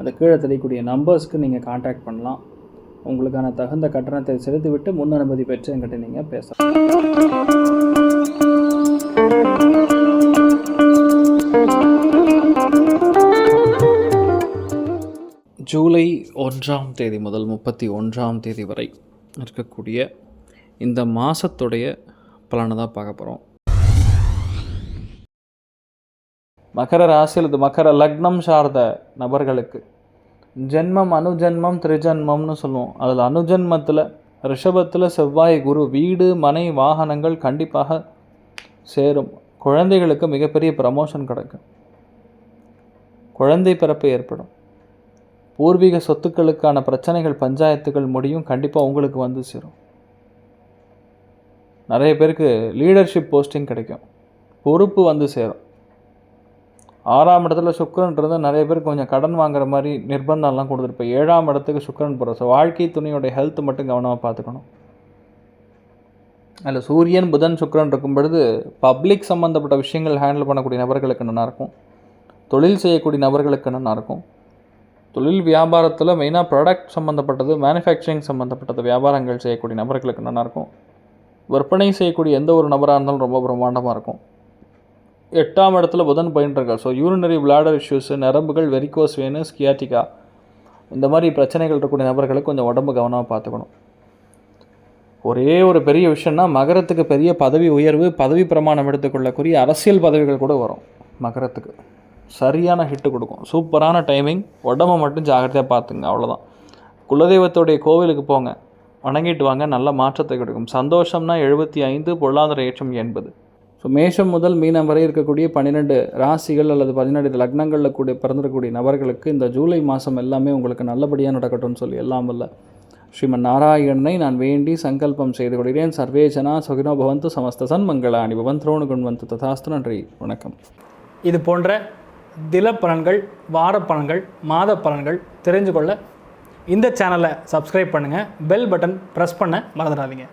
அந்த கீழே தெரியக்கூடிய நம்பர்ஸ்க்கு நீங்கள் காண்டாக்ட் பண்ணலாம். உங்களுக்கான தகுந்த கட்டணத்தை செலுத்திவிட்டு முன் அனுமதி பெற்று என்கிட்ட நீங்கள் பேசலாம். ஜூலை ஒன்றாம் தேதி முதல் முப்பத்தி ஒன்றாம் தேதி வரை இருக்கக்கூடிய இந்த மாதத்துடைய பலனை தான் பார்க்க போகிறோம் மகர ராசி அல்லது மகர லக்னம் சார்ந்த நபர்களுக்கு. ஜென்மம் அனுஜென்மம் திரிஜென்மம்னு சொல்லுவோம். அதில் அனுஜன்மத்தில் ரிஷபத்தில் செவ்வாய் குரு வீடு மனை வாகனங்கள் கண்டிப்பாக சேரும். குழந்தைகளுக்கு மிகப்பெரிய ப்ரமோஷன் கிடைக்கும். குழந்தை பிறப்பு ஏற்படும். பூர்வீக சொத்துக்களுக்கான பிரச்சனைகள் பஞ்சாயத்துகள் முடியும். கண்டிப்பாக உங்களுக்கு வந்து சேரும். நிறைய பேருக்கு லீடர்ஷிப் போஸ்டிங் கிடைக்கும். பொறுப்பு வந்து சேரும். ஆறாம் இடத்துல சுக்கரன்றது நிறைய பேர் கொஞ்சம் கடன் வாங்குற மாதிரி நிர்பந்தம்லாம் கொடுத்துருப்போம் ஏழாம் இடத்துக்கு சுக்கரன் போகிறோம் ஸோ வாழ்க்கை துணையோட ஹெல்த் மட்டும் கவனமாக பார்த்துக்கணும். அதில் சூரியன் புதன் சுக்கரன் இருக்கும் பொழுது பப்ளிக் சம்மந்தப்பட்ட விஷயங்கள் ஹேண்டில் பண்ணக்கூடிய நபர்களுக்கு நல்லாயிருக்கும் தொழில் செய்யக்கூடிய நபர்களுக்கு நல்லாயிருக்கும் தொழில் வியாபாரத்தில் மெயினாக ப்ராடக்ட் சம்மந்தப்பட்டது மேனுஃபேக்சரிங் சம்மந்தப்பட்டது வியாபாரங்கள் செய்யக்கூடிய நபர்களுக்கு நல்லாயிருக்கும் விற்பனை செய்யக்கூடிய எந்த ஒரு நபராக இருந்தாலும் ரொம்ப பிரம்மாண்டமாக இருக்கும். எட்டாம் இடத்துல புதன் பயின்றிருக்கார். ஸோ யூரினரி பிளாடர் இஷ்யூஸு நரம்புகள் வெரிகோஸ் வேனு ஸ்கியாட்டிகா இந்த மாதிரி பிரச்சனைகள் இருக்கக்கூடிய நபர்களுக்கு கொஞ்சம் உடம்பு கவனமாக பார்த்துக்கணும். ஒரே ஒரு பெரிய விஷயம்னா மகரத்துக்கு பெரிய பதவி உயர்வு பதவி பிரமாணம் எடுத்துக்கொள்ளக்கூடிய அரசியல் பதவிகள் கூட வரும் மகரத்துக்கு. சரியான ஹிட்டு கொடுக்கும். சூப்பரான டைமிங் உடம்பை மட்டும் ஜாகிரதையாக பார்த்துங்க அவ்வளோதான் குலதெய்வத்துடைய கோவிலுக்கு போங்க வணங்கிட்டு வாங்க நல்ல மாற்றத்தை கொடுக்கும். சந்தோஷம்னா எழுபத்தி ஐந்து பொருளாதார ஏற்றம் எண்பது. ஸோ மேஷம் முதல் மீனம் வரை இருக்கக்கூடிய பன்னிரெண்டு ராசிகள் அல்லது பதினெட்டு லக்னங்களில் கூட பிறந்திருக்கக்கூடிய நபர்களுக்கு இந்த ஜூலை மாதம் எல்லாமே உங்களுக்கு நல்லபடியாக நடக்கட்டும்னு சொல்லி எல்லாம் வல்ல ஸ்ரீமன் நாராயணனை நான் வேண்டி சங்கல்பம் செய்து கொள்கிறேன். சர்வேஜனா சுகினோ பவந்து சமஸ்த சன்மங்களாணி பவன் திரோணு குண்வந்து ததாஸ்து. நன்றி. வணக்கம். இது போன்ற தில பலன்கள் வார பலன்கள் மாத பலன்கள் தெரிஞ்சு கொள்ள இந்த சேனலை சப்ஸ்கிரைப் பண்ணுங்கள் பெல் பட்டன் ப்ரெஸ் பண்ண மறந்துடாதீங்க.